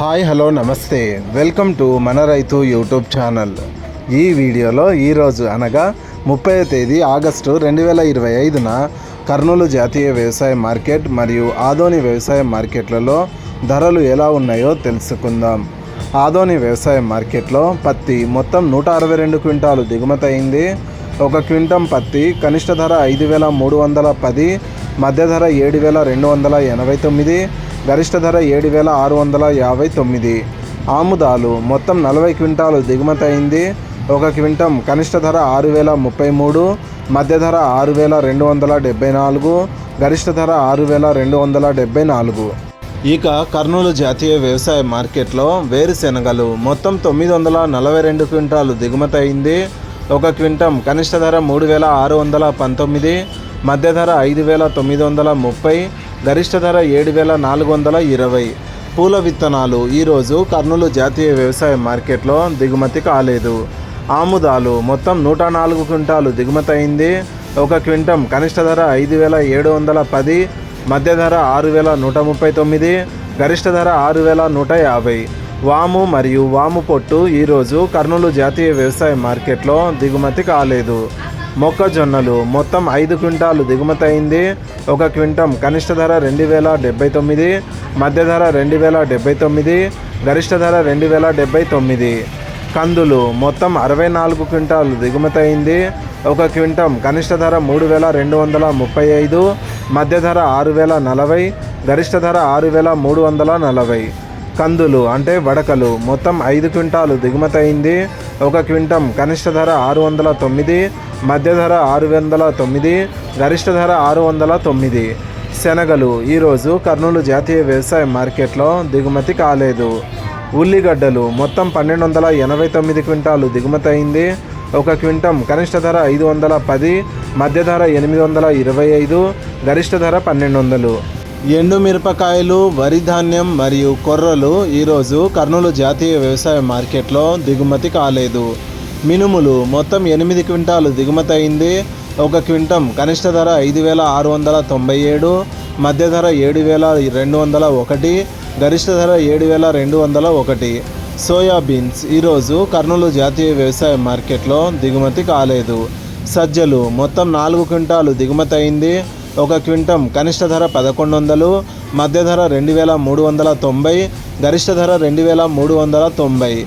Hi hello namaste. Welcome to మన రైతు YouTube channel. ఈ వీడియోలో ఈరోజు అనగా ముప్పై తేదీ ఆగస్టు రెండు వేల ఇరవై ఐదున కర్నూలు జాతీయ వ్యవసాయ మార్కెట్ మరియు ఆదోని వ్యవసాయ మార్కెట్లలో ధరలు ఎలా ఉన్నాయో తెలుసుకుందాం. ఆదోని వ్యవసాయ మార్కెట్లో పత్తి మొత్తం నూట అరవై రెండు క్వింటాలు దిగుమతి అయింది. ఒక క్వింటం పత్తి కనిష్ట ధర ఐదు వేల మూడు వందల పది మధ్య ధర ఏడు వేల రెండు వందల ఎనభై తొమ్మిది గరిష్ట ధర ఏడు వేల ఆరు వందల యాభై తొమ్మిది. ఆముదాలు మొత్తం నలభై క్వింటాలు దిగుమతి అయింది. ఒక క్వింటం కనిష్ట ధర ఆరు వేల ముప్పై మూడు మధ్య ధర ఆరు వేల రెండు వందల డెబ్బై నాలుగు గరిష్ట ధర ఆరు వేల రెండు వందల డెబ్బై నాలుగు. ఇక కర్నూలు జాతీయ వ్యవసాయ మార్కెట్లో వేరుశెనగలు మొత్తం తొమ్మిది వందల నలభై రెండు క్వింటాలు దిగుమతి అయింది. ఒక క్వింటం కనిష్ట ధర మూడు వేల ఆరు వందల పంతొమ్మిది మధ్య ధర ఐదు వేల తొమ్మిది వందల ముప్పై గరిష్ట ధర ఏడు వేల నాలుగు వందల ఇరవై. పూల విత్తనాలు. ఈరోజు కర్నూలు జాతీయ వ్యవసాయ మార్కెట్లో దిగుమతి కాలేదు. ఆముదాలు. మొత్తం నూట నాలుగు క్వింటాలు దిగుమతి అయింది. ఒక క్వింటం కనిష్ట ధర ఐదు వేల ఏడు వందల పది. మధ్య ధర ఆరు వేల నూట ముప్పై తొమ్మిది. గరిష్ట ధర ఆరు వేల నూట యాభై. వాము మరియు వాము పొట్టు ఈరోజు కర్నూలు జాతీయ వ్యవసాయ మార్కెట్లో దిగుమతి కాలేదు. మొక్కజొన్నలు. మొత్తం ఐదు క్వింటాలు దిగుమతి అయింది. ఒక క్వింటం కనిష్ట ధర రెండు వేల డెబ్బై తొమ్మిది మధ్య ధర రెండు వేల డెబ్బై తొమ్మిది గరిష్ట ధర రెండు వేల డెబ్బై తొమ్మిది. కందులు మొత్తం అరవై నాలుగు క్వింటాలు దిగుమతి అయింది. ఒక క్వింటం కనిష్ట ధర మూడు వేల రెండు వందల ముప్పై ఐదు మధ్య ధర ఆరు వేల నలభై గరిష్ట ధర ఆరు వేల మూడు వందల నలభై. కందులు అంటే వడకలు. మొత్తం ఐదు క్వింటాలు దిగుమతి అయింది. ఒక క్వింటం కనిష్ట ధర ఆరు వందల తొమ్మిది మధ్య ధర ఆరు వందల తొమ్మిది గరిష్ట ధర ఆరు వందల తొమ్మిది. శనగలు ఈరోజు కర్నూలు జాతీయ వ్యవసాయ మార్కెట్లో దిగుమతి కాలేదు. ఉల్లిగడ్డలు మొత్తం పన్నెండు వందల ఎనభై తొమ్మిది క్వింటాలు దిగుమతి అయింది. ఒక క్వింటం కనిష్ట ధర ఐదు వందల పది మధ్య ధర ఎనిమిది వందల ఇరవై ఐదు గరిష్ట ధర పన్నెండు వందలు. ఎండు మిరపకాయలు వరి ధాన్యం మరియు కొర్రలు ఈరోజు కర్నూలు జాతీయ వ్యవసాయ మార్కెట్లో దిగుమతి కాలేదు. మినుములు మొత్తం ఎనిమిది క్వింటాలు దిగుమతి అయింది. ఒక క్వింటం కనిష్ట ధర ఐదు వేల ఆరు వందల తొంభై ఏడు మధ్య ధర ఏడు వేల రెండు వందల ఒకటి గరిష్ట ధర ఏడు వేల రెండు వందల ఒకటి. సోయాబీన్స్ ఈరోజు కర్నూలు జాతీయ వ్యవసాయ మార్కెట్లో దిగుమతి కాలేదు. సజ్జలు మొత్తం నాలుగు క్వింటాలు దిగుమతి అయింది. ఒక క్వింటం కనిష్ట ధర పదకొండు వందలు మధ్య ధర రెండు వేల మూడు వందల తొంభై గరిష్ట ధర రెండు వేల మూడు వందల తొంభై.